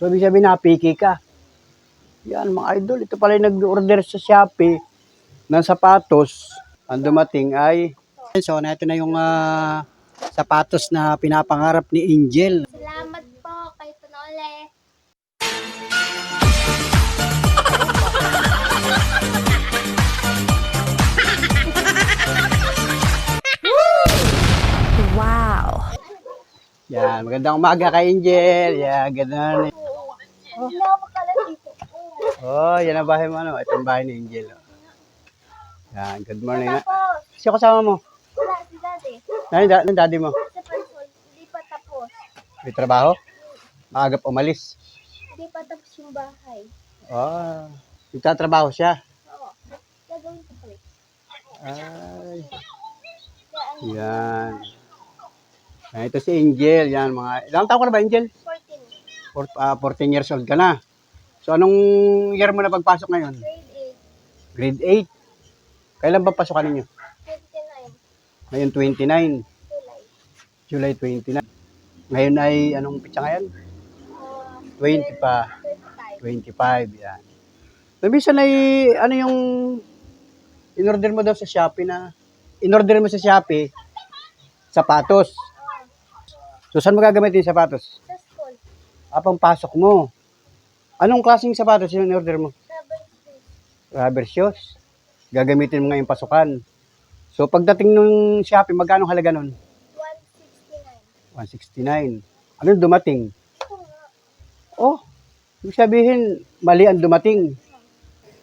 So, ibig sabihin, napiki ka. Yan, mga idol. Ito pala yung nag-order sa Shopee ng sapatos. Ang dumating ay... So, na ito na yung ah, sapatos na pinapangarap ni Angel. Salamat po kay Tonole. Wow. Yan, magandang umaga kay Angel. Yan, ganun. Na dito. Oh, yan ang bahay mo. Ano? Ito ang bahay ni Angel. oh. Yan, good morning. Tapos, Sino kasama mo? wala si daddy. Yung da- yung daddy mo? Hindi pa tapos. May trabaho? Maagap umalis. Hindi pa tapos yung bahay. Oh, nagtatrabaho siya. Oo. Gagawin ko pa. Ay, yan. Yan, ito si Angel. Yan, mga... Ilang taon ka na ba, Angel? 14. Four, ah, 14 years old ka na. So, anong year mo na pagpasok ngayon? Grade Grade 8. Kailan ba pasokan ninyo? 8. 29. Ngayon 29. July. July 29. Ngayon ay, anong pitsa ngayon? Uh, 20 pa. 25. 25, yan. Nabisan ay, ano yung, in-order mo daw sa Shopee na, in-order mo sa Shopee, sapatos. So, saan mo gagamitin yung sapatos? Apang pasok mo. Anong klaseng sapatos yung in-order mo? Seven days. Rubber shoes. Gagamitin mo ngayong pasukan. So, pagdating nung Shopee, magkano halaga nun? 169. 169. Ano dumating? Oh, ibig sabihin, mali ang dumating.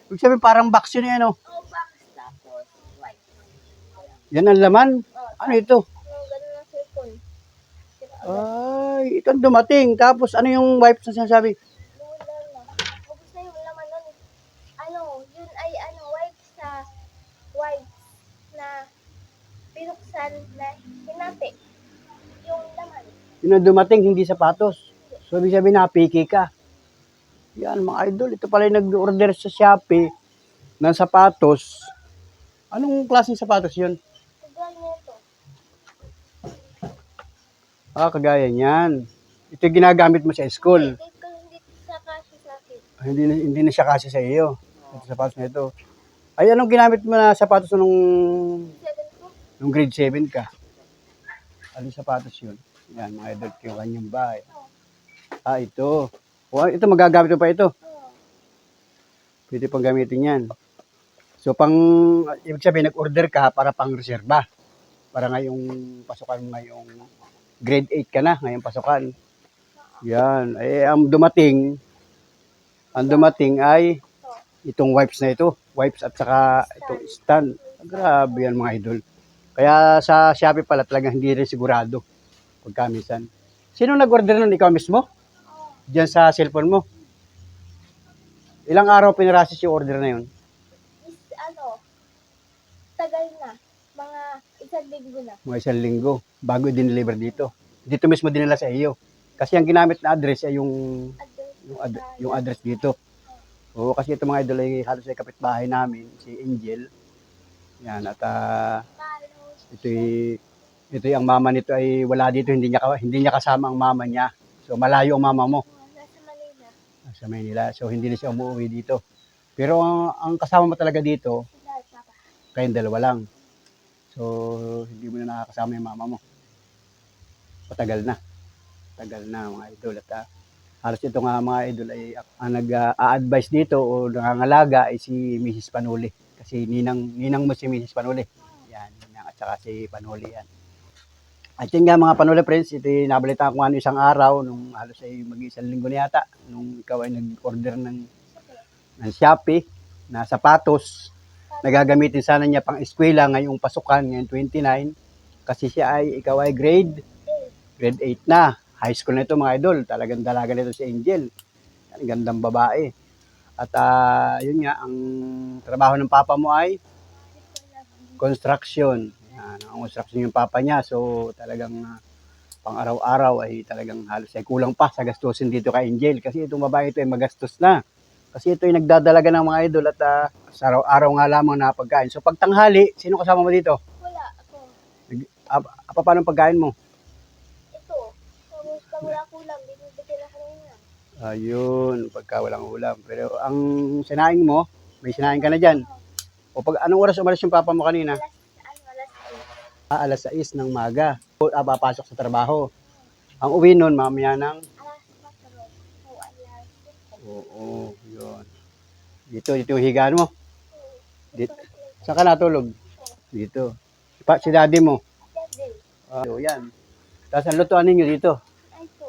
Ibig sabihin, parang box yun eh, ano? Oh, box tapos white. Yan ang laman. Oh, Ano ito? ganun na circle. Ay, ito ang dumating. Tapos, ano yung wipes na sinasabi? Ubus na yung laman nun. Ano, yun ay ano, white sa white na pinuksan na hinati. Yung laman. Yun ang dumating, hindi sapatos. So, ibig sabihin, napiki ka. Yan, mga idol. Ito pala yung nag-order sa Shopee ng sapatos. Anong klaseng sapatos yun? Kagaya nito. Ah, kagaya niyan. Ito yung ginagamit mo sa school. Hindi ko hindi sa kasi sa akin. Hindi na, hindi na siya kasi sa iyo. Ito sapatos na ito. Ay, anong ginamit mo na sapatos nung, Seven ko. nung grade 7 ka? Anong sapatos yun? Yan, mga idol, yung kanyang bahay. Ah, ito. O, ito, magagamit mo pa ito. Oh. Pwede pang gamitin yan. So, pang, ibig sabihin, nag-order ka para pang reserba. Para ngayong pasukan mo ngayong grade 8 ka na, ngayong pasukan. Yan. Eh, ang dumating, ang dumating ay itong wipes na ito. Wipes at saka itong stand. Grabe yan mga idol. Kaya sa Shopee pala talagang hindi rin sigurado pagkamisan. Sino nag-order nun? Ikaw mismo? Diyan sa cellphone mo? Ilang araw pinarasis yung order na yun? Is, ano, tagal na. Mga isang linggo na. Mga isang linggo bago i-deliver dito. Dito mismo dinala sa iyo. Kasi ang ginamit na address ay yung Address yung, ad- yung address dito. Oo, kasi ito mga idol ay halos ay kapitbahay namin, si Angel. Yan, at ah, Palos. ito ito ang mama nito ay wala dito, hindi niya, hindi niya kasama ang mama niya. So malayo ang mama mo Oh, nasa Manila. sa Maynila. So hindi na siya umuwi dito. Pero ang, ang kasama mo talaga dito, kayong dalawa lang. So, hindi mo na nakakasama yung mama mo. Patagal na. Tagal na mga idol. At ah, halos ito nga mga idol ay ang nag-a-advise dito o nangangalaga ay si Mrs. Panuli. Kasi ninang, ninang mo si Mrs. Panuli. Yan, ninang at saka si Panuli yan. At yun nga mga Panuli friends, ito nabalitaan ko ano isang araw nung halos ay mag-isang linggo na yata nung ikaw ay nag-order ng, ng Shopee na sapatos na gagamitin sana niya pang eskwela ngayong pasukan ngayon 29 kasi siya ay ikaw ay grade grade 8 na. High school na ito mga idol. Talagang dalaga nito si Angel. Ang gandang babae. At ah, yun nga ang trabaho ng papa mo ay construction. Yan, ang construction yung papa niya. So talagang ah, pang araw-araw ay talagang halos ay kulang pa sa gastusin dito kay Angel. Kasi itong babae ito ay magastos na. Kasi ito ay nagdadalaga ng mga idol at ah, sa araw-araw nga lamang na pagkain. So pag tanghali, sino kasama mo dito? Wala ako. Ah, ah, paano ang pagkain mo? Ito. Pag wala kulang, binibigyan ako kanina. Ayun, pagka walang ulam. Pero ang sinaing mo, may sinaing ka na dyan. O pag anong oras umalis yung papa mo kanina? Alas, ano, alas eight. Ah, alas 6 ng maga. O, ah, papasok sa trabaho. Ang uwi nun, mamaya ng... Alas 4. O alas 5. Oo, yun. Dito, dito yung higaan mo. Dito. Saan ka natulog? Dito. Pa, si daddy mo. Daddy. Ah, so, yan. Tapos ang lutuan ninyo dito. Ay, ito.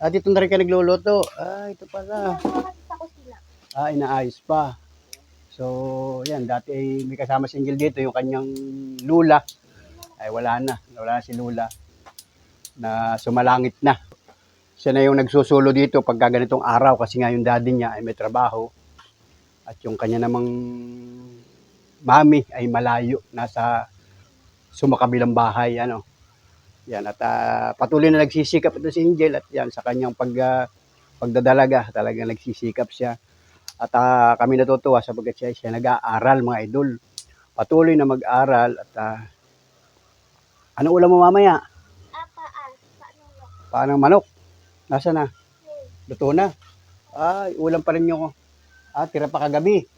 Ah, dito na rin ka nagluluto. Ah, ito pala. Ah, inaayos pa. So, yan, dati ay may kasama si Angel dito, yung kanyang lula. Ay, wala na. Wala na si lula. Na sumalangit na. Siya na yung nagsusulo dito pagka ganitong araw kasi nga yung daddy niya ay may trabaho. At yung kanya namang mami ay malayo. Nasa sumakabilang bahay, ano. Yan, at ah, patuloy na nagsisikap ito si Angel at yan, sa kanyang pag, ah, pagdadalaga, talagang nagsisikap siya. At ah, kami natutuwa sapagkat siya, siya nag-aaral mga idol. Patuloy na mag-aral at ah, ano ulam mo mamaya? Paano manok? Nasa na? Luto na. Ay, ulam pa rin nyo. Ah, tira pa kagabi.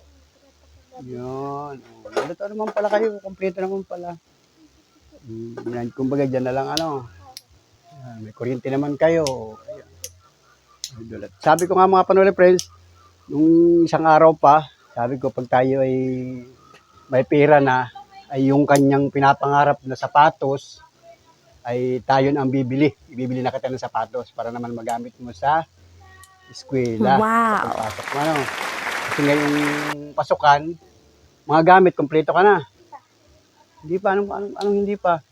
Yun. Oh, luto naman pala kayo. Kompleto naman pala. Yan, kumbaga dyan na lang ano. Yan, may kuryente naman kayo. Ayan. Sabi ko nga mga panuli friends, nung isang araw pa, sabi ko pag tayo ay may pera na, ay yung kanyang pinapangarap na sapatos, ay tayo na ang bibili. Ibibili na kita ng sapatos para naman magamit mo sa eskwela. Wow. Sa pagpasok mo, ano. Kasi ngayong pasukan, mga gamit, kompleto ka na. Hindi pa, anong, anong, anong hindi pa?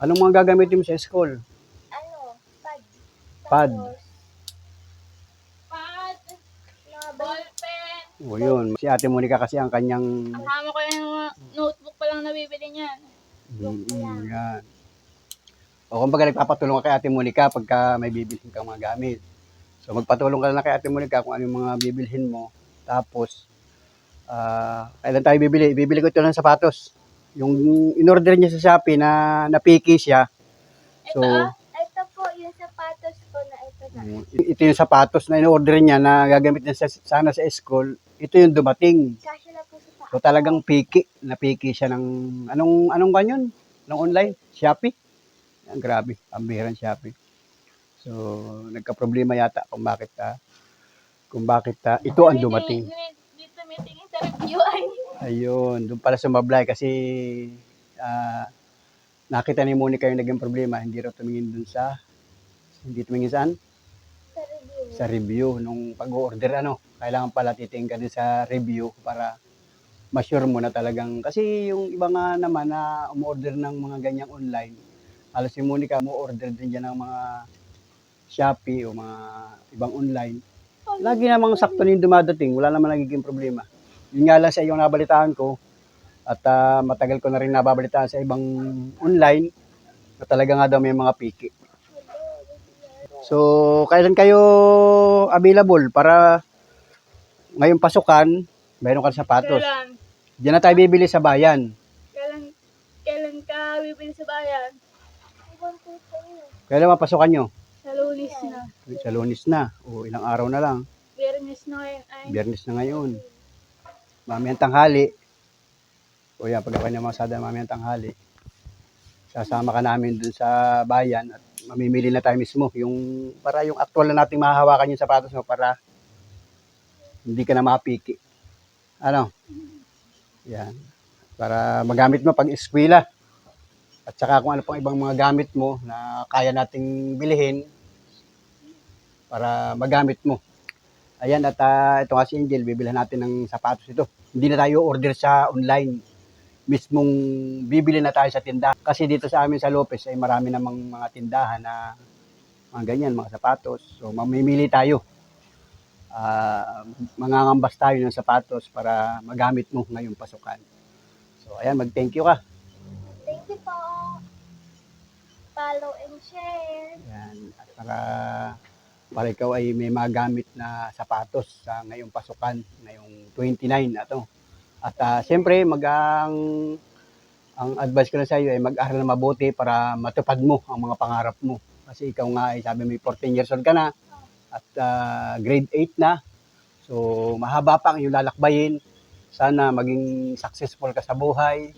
Anong mga gagamitin mo sa school? Ano, pad. Pad. Pad, ballpen. O yun, si Ate Monica kasi ang kanyang Kasama ko yung notebook pa lang nabibili niyan. Mm, mm, yan. O kumbaga nagpapatulong ka kay Ate Monica pagka may bibilhin kang mga gamit. So magpatulong ka na kay Ate Monica kung ano yung mga bibilhin mo. Tapos, ah kailan tayo bibili? Bibili ko ito ng sapatos. Yung in-order niya sa Shopee na napiki siya. So, Ito, ah. ito po yung sapatos ko na ito na. mm, ito yung sapatos na in-order niya na gagamit niya sa, sana sa school. Ito yung dumating. Kasya na po sa paa. So talagang piki, napiki siya ng anong anong kanyon? Ng online, Shopee. Ang grabe, ang bihirang Shopee. So nagka-problema yata kung bakit ah, kung bakit ah, ito ang dumating. Dito meeting sa review ay. Ayun, doon pala sumablay kasi ah, nakita ni Monica yung naging problema, hindi raw tumingin doon sa hindi tumingin saan? Sa review. Sa review nung pag-order ano. Kailangan pala titingin ka din sa review para ma-sure mo na talagang kasi yung iba nga naman na umorder ng mga ganyang online halos si Monica mo-order din dyan ng mga Shopee o mga ibang online lagi namang sakto na yung dumadating wala naman nagiging problema yun nga lang sa iyong nabalitaan ko at ah, matagal ko na rin nababalitaan sa ibang online na talaga nga daw may mga piki So, kailan kayo available para ngayong pasukan, mayroon ka sapatos. Kailan? Diyan na tayo bibili sa bayan. Kailan, kailan ka bibili sa bayan? Kailan mapasukan nyo? Sa lunis na. Sa lunis na. O ilang araw na lang. Biyernes na ngayon ay. Biyernes na ngayon. Mamayang tanghali. O yan, pag ako na masada mamayang tanghali. Sasama ka namin dun sa bayan at mamimili na tayo mismo. Yung, para yung actual na nating mahahawakan yung sapatos mo para hindi ka na mapiki. Ano? Yan. Para magamit mo pag eskwela. At saka kung ano pang ibang mga gamit mo na kaya nating bilhin para magamit mo. Ayan, at ah, ito nga si Angel, bibilhan natin ng sapatos ito. Hindi na tayo order sa online. Mismong bibili na tayo sa tindahan. Kasi dito sa amin sa Lopez ay marami namang mga tindahan na mga ganyan, mga sapatos. So mamimili tayo. Ah, mangangambas tayo ng sapatos para magamit mo ngayong pasukan. So ayan, mag-thank you ka. Follow and share. Yan. At para, para ikaw ay may magamit na sapatos sa ngayong pasukan, ngayong 29 na to. At ah, siyempre, mag ang, ang advice ko na sa iyo ay mag-aral na mabuti para matupad mo ang mga pangarap mo. Kasi ikaw nga ay sabi mo 14 years old ka na at ah, grade 8 na. So mahaba pa ang iyong lalakbayin. Sana maging successful ka sa buhay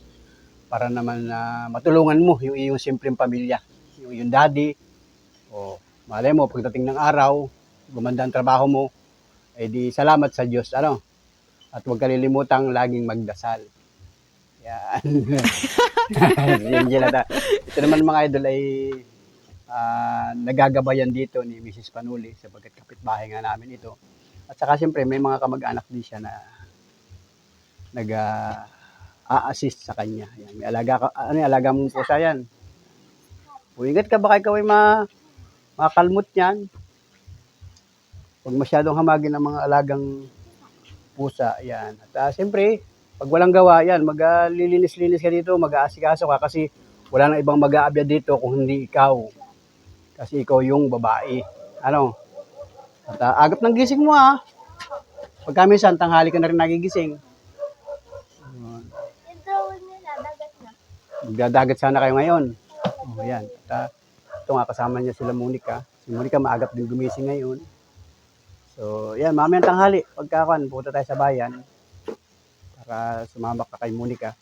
para naman na matulungan mo yung iyong simpleng pamilya. Yung iyong daddy. O malay mo pagdating ng araw, gumanda ang trabaho mo, eh di salamat sa Diyos. Ano? At huwag kalilimutang laging magdasal. Yan. Yan dyan ata. Ito naman mga idol ay ah, nagagabayan dito ni Mrs. Panuli sapagkat kapitbahay nga namin ito. At saka siyempre may mga kamag-anak din siya na nag ah, a-assist sa kanya. Yan, may alaga ka, ano alaga mong pusa yan. Uingat ka baka ikaw ay ma, makalmot yan. Huwag masyadong hamagin ang mga alagang pusa. Yan. At ah, siyempre, pag walang gawa, yan, maglilinis-linis ka dito, mag-aasikaso ka kasi wala nang ibang mag-aabya dito kung hindi ikaw. Kasi ikaw yung babae. Ano? At ah, agap ng gising mo ah. Pagka minsan, tanghali ka na rin nagigising. Yun. Yung drawing nila, dagat na. Magdadagat sana kayo ngayon. Oh, yan. At, ah, ito nga, kasama niya sila Monica. Si Monica maagap din gumising ngayon. So, yan, mamayang tanghali. Pagkakan, pupunta tayo sa bayan para sumama ka kay Monica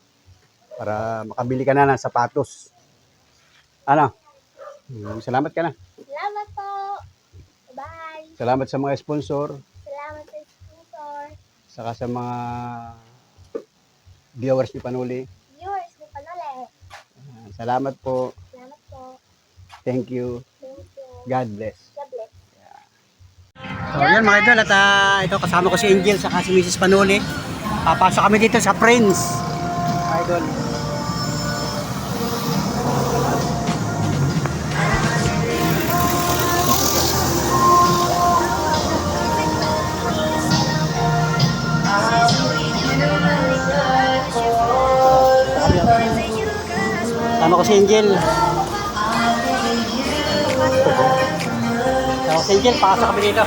para makabili ka na ng sapatos. Ano? Hmm, Salamat ka na. Salamat po. Bye. Salamat sa mga sponsor, Salamat sa sponsor. saka sa mga viewers ni Panuli. Viewers ni Panole. Ah, Salamat po. Salamat po. Thank you. Thank you. God bless. God bless. So, yan mga idol, at ah, ito kasama ko si Angel sa si Mrs. Panuli. Papasok kami dito sa Prince. Idol. Kasama ko si Angel. Kasama ko si Angel, pasok kami dito.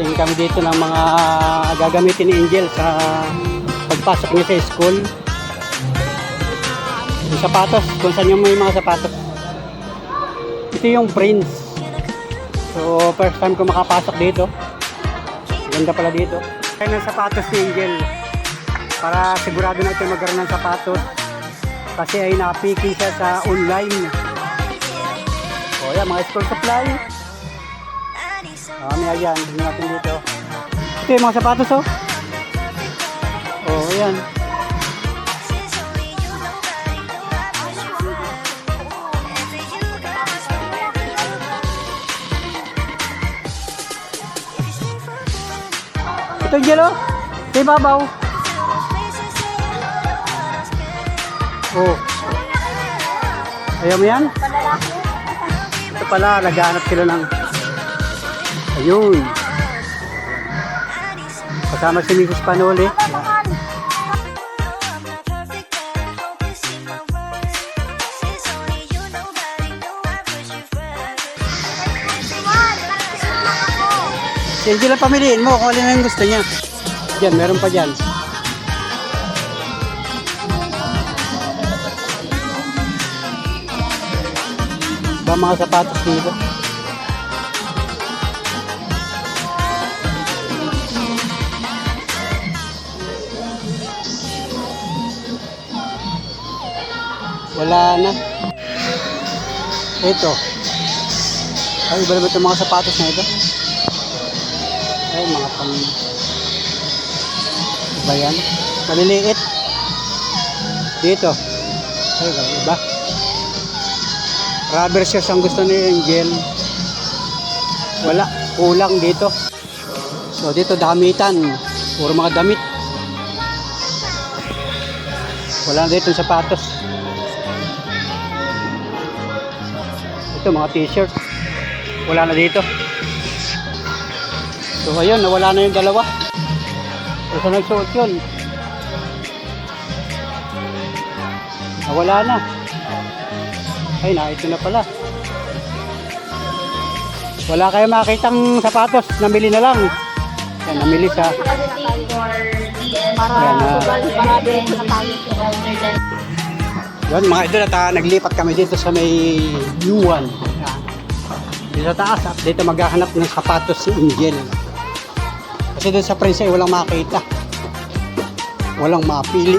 Tingin kami dito ng mga gagamitin ni Angel sa pagpasok niya sa school. Sapatos, kung saan yung may mga sapatos. Ito yung Prince. So, first time ko makapasok dito. Ganda pala dito. Kaya ng sapatos ni Angel. Para sigurado na ito magkaroon ng sapatos. Kasi ay nakapiking siya sa online. O yan, mga school supply. Ah, may ayan. Tignan natin dito. Ito yung mga sapatos, oh. Oh, ayan. Ito yung gelo. Ito yung babaw. Oh. Ayaw mo yan? Ito pala, naghahanap sila ng... Ayun. Kasama si Mrs. Panoli. Si Angel ang pamiliin mo kung alin ang gusto niya. Diyan, meron pa dyan. Ba mga sapatos dito? Wala na. Ito. Ay, iba naman itong mga sapatos na ito. Pang... Iba yan. Maliliit. Dito. Ay, iba. Rubber shoes ang gusto ni Angel. Wala. Kulang dito. So, dito damitan. Puro mga damit. Wala na dito sapatos. Ito, mga t-shirt. Wala na dito. So, ayun, nawala na yung dalawa. Isa nagsuot yun. Nawala na. Ay, na, ito na pala. Wala kayo makitang sapatos. Namili na lang. Yan, namili sa... Para Yan, ah. sugal, para din sa tayo. Yan mga idol at ah, naglipat kami dito sa may U1. Yan. Dito sa taas at dito maghahanap ng sapatos si Angel. Kasi doon sa Prince ay walang makita. Walang mapili.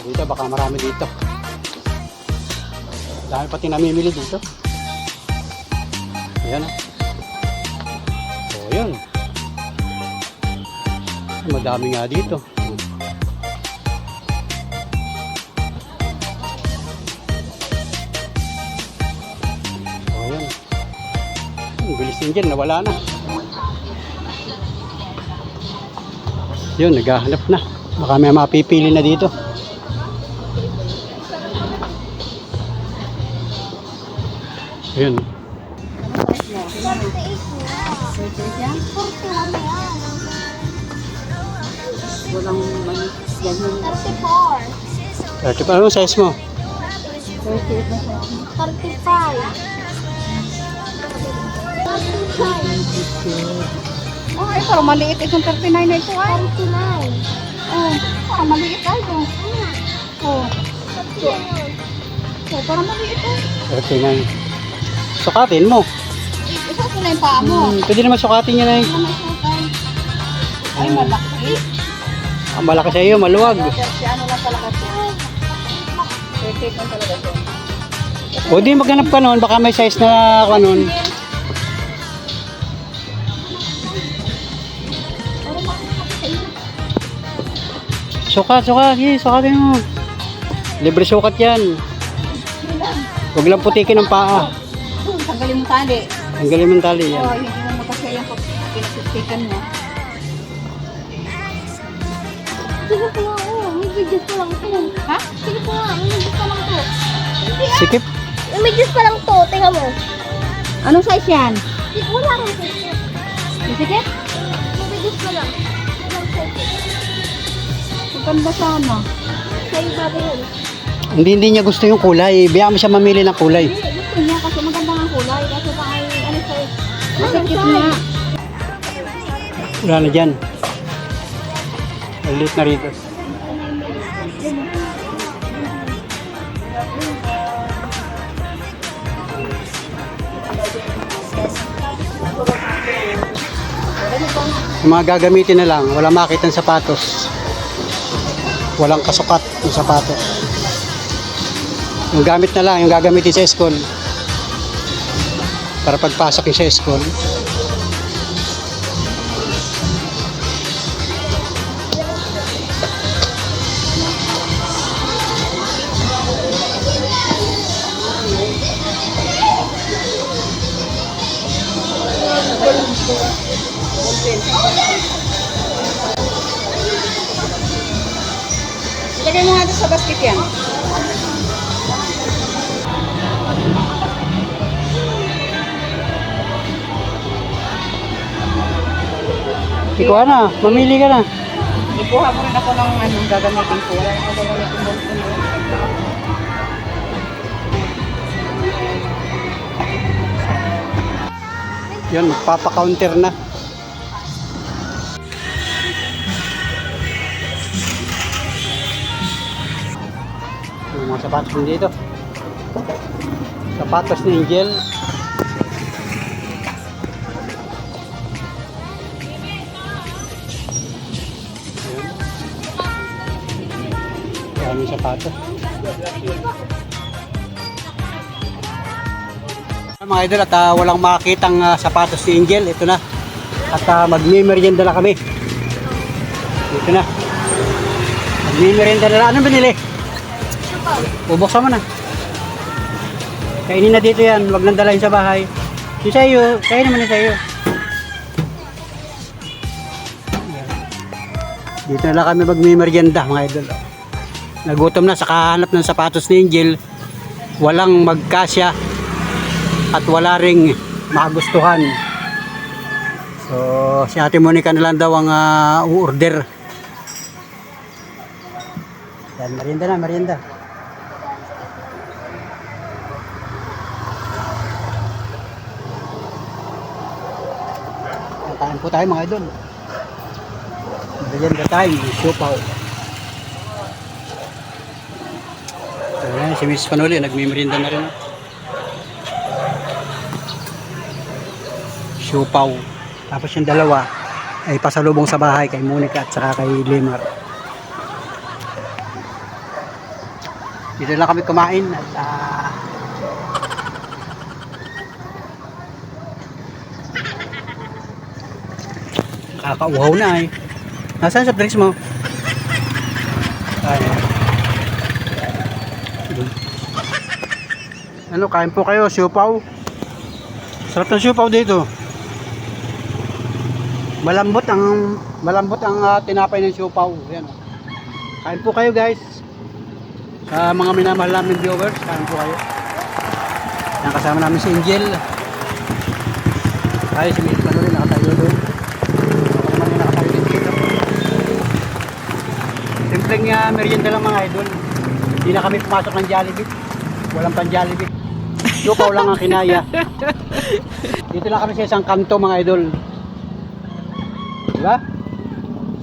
Dito baka marami dito. Dahil pati namimili dito. Ayan. O yun. Madami nga dito. O yun. Ang bilis din nawala na. Yun, naghahanap na. Baka may mapipili na dito. Yun. 41 na yan. Walang manis ganyan. 34. 30 pa. Anong size mo? 35. Oh, ay, parang maliit itong 39 na ito ay. 39. Oh, parang maliit ay ito. Oh, oh, parang maliit ay. 39. Sukatin mo. Isa ko na yung paa mo. Hmm, pwede naman sukatin niya na yun. Ano may sukay? Ay, malaki. Ang malaki sa iyo, maluwag. Si ano lang talaga siya. 38 lang talaga siya. O di maghanap ka noon, baka may size na ka noon. Sukat, sukat. Sige, sukatin mo. Libre sukat yan. Huwag lang putikin ang paa. Tanggalin mo tali. Ang galing ng tali yan. Oh, hindi mo magkasya yung pinasutikan mo. Sige ko nga, oh. May videos pa lang to. Ha? Sige ko nga, may videos pa lang to. Sikip. May videos pa lang to. Tingnan mo. Anong size yan? Wala akong video. Bisikit? May videos pa lang. Maganda sana. Sa'yo ba ba yun? Hindi, hindi niya gusto yung kulay. Biyaan mo siya mamili ng kulay. Hindi, gusto niya kasi maganda ang kulay. Kasi pa ay, ano siya, Ano masikip size? na. Wala na dyan. Maliit na rito. Yung mga gagamitin na lang, wala makita ng sapatos. Walang kasukat ng sapatos. Yung gamit na lang, yung gagamitin sa school. Para pagpasok yung sa school. Basket yan. Ikaw na, mamili ka na. Ikuha mo rin ako ng anong gagamitin ko. Gagamitin mo. Yun, magpapa-counter na. Sapatos din dito. Sapatos ni Angel. Maraming sapatos. Mga idol, at ah, walang makitang ah, sapatos si Angel. Ito na. At uh, magmimerienda na kami. Ito na. Magmimerienda na. Ano binili? Bubuksan mo na. Kainin na dito yan. Huwag nang dalahin sa bahay. Yung sa iyo, kainin mo na sa iyo. Dito na lang kami magmimerienda mga idol. Nagutom na sa kahanap ng sapatos ni Angel. Walang magkasya at wala ring magustuhan. So, si Ate Monica na lang daw ang uh, order. Yan, merienda na, merienda. Kain po tayo mga idol. Merienda time, siopaw. Ayan, si Miss Panuli, nagmimerinda na rin. Siopaw. Tapos yung dalawa ay pasalubong sa bahay kay Monica at saka kay Limar. Dito lang kami kumain at ah, Kakauhaw na eh. Nasaan sa drinks mo? Ay. Ano, kain po kayo, siupaw. Sarap ng siupaw dito. Malambot ang malambot ang ah, tinapay ng siupaw. Yan. oh. Kain po kayo, guys. Sa mga minamahal namin viewers, kain po kayo. Yan, kasama namin si Angel. Ay, si Miss Simpleng uh, merienda lang mga idol. Hindi na kami pumasok ng Jollibee. Walang pang Jollibee. Lupaw lang ang kinaya. Dito lang kami sa isang kanto mga idol. Diba?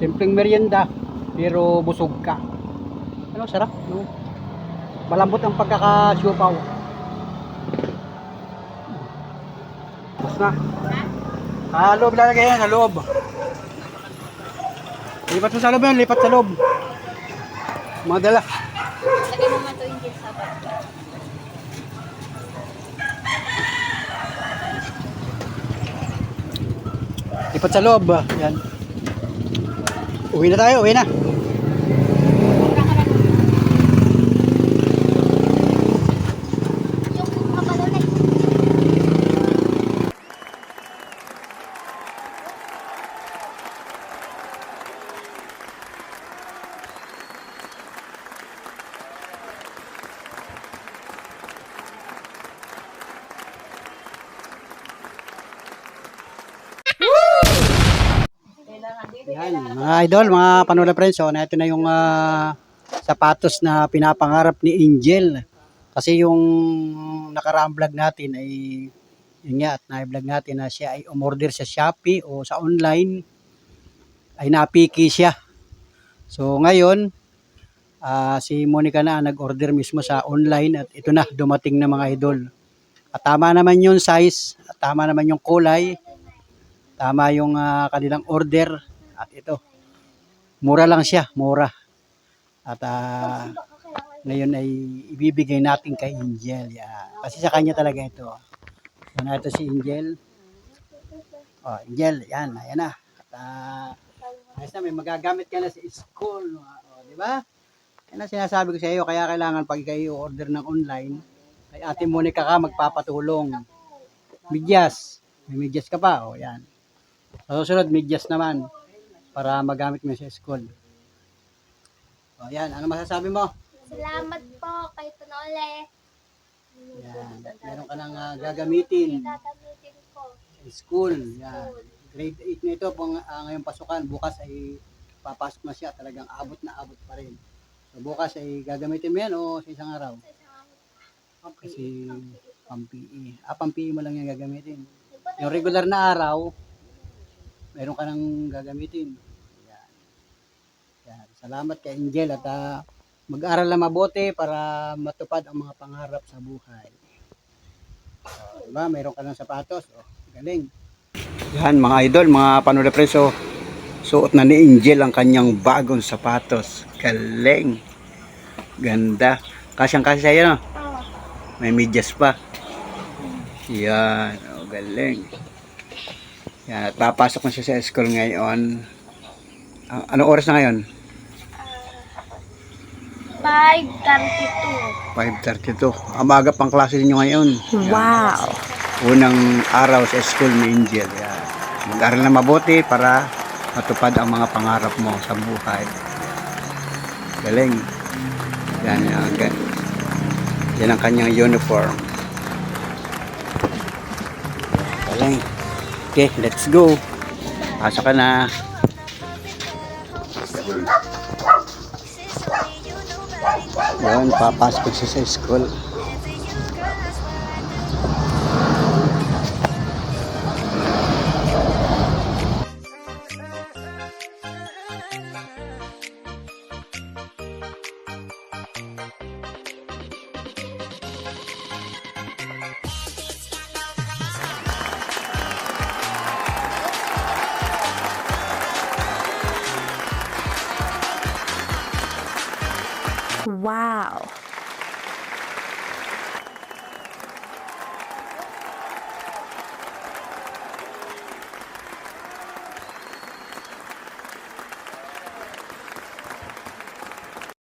Simpleng merienda. Pero busog ka. Ano, sarap. No? Malambot ang pagkaka-siupaw. Tapos na. Ah, loob lalagay yan, sa loob. Lipat mo sa loob yan, lipat sa loob. Mga dala. Lagay mo man to yung sa bag. Lipat sa loob. Yan. Uwi na tayo, uwi na. Idol, mga panula friends. So, na ito na yung ah, sapatos na pinapangarap ni Angel. Kasi yung nakaraang vlog natin ay yun nga, at na-vlog natin na siya ay umorder sa Shopee o sa online ay napiki siya. So ngayon, ah, si Monica na nag-order mismo sa online at ito na, dumating na mga idol. At tama naman yung size, at tama naman yung kulay, tama yung ah, kanilang order at ito, mura lang siya, mura. At ah, ngayon ay ibibigay natin kay Angel. Yan. Kasi sa kanya talaga ito. Na ito si Angel. Oh, Angel, yan, ayan na. At ayos na, may magagamit ka na sa school. Oh, di ba? Yan ang sinasabi ko sa iyo, kaya kailangan pag kayo order ng online, kay Ate Monica ka magpapatulong. Midyas. May midyas ka pa, oh, yan. Sa susunod, midyas naman para magamit mo sa school. O yan, ano masasabi mo? Salamat po kay Tonole. Yan, meron ka nang ah, gagamitin Tatamitin ko. sa school. Yan. Grade 8 na ito, pang ah, ngayong pasukan, bukas ay papasok na siya, talagang abot na abot pa rin. So bukas ay gagamitin mo yan o sa isang araw? Kasi pang-PE. Ah, pang-PE mo lang yan gagamitin. Yung regular na araw, meron ka nang gagamitin. Yan. Yan. Salamat kay Angel at ah, mag-aral na mabuti para matupad ang mga pangarap sa buhay. Oh, diba? Meron ka ng sapatos. Oh, galing. Yan mga idol, mga panula preso. Suot na ni Angel ang kanyang bagong sapatos. Galing. Ganda. Kasyang kasi sa'yo no? May medyas pa. Yan. Oh, galing. Yan. At papasok na siya sa school ngayon. Ah, anong oras na ngayon? 5.32. 5.32. Amaga pang klase ninyo ngayon. Wow. Unang araw sa school ni Angel. Yan. Mag-aral na mabuti para matupad ang mga pangarap mo sa buhay. Galing. Yan, yan, yan. Yan ang kanyang uniform. Galing. Okay, let's go. Pasok ka na. Yan, papasok siya sa school.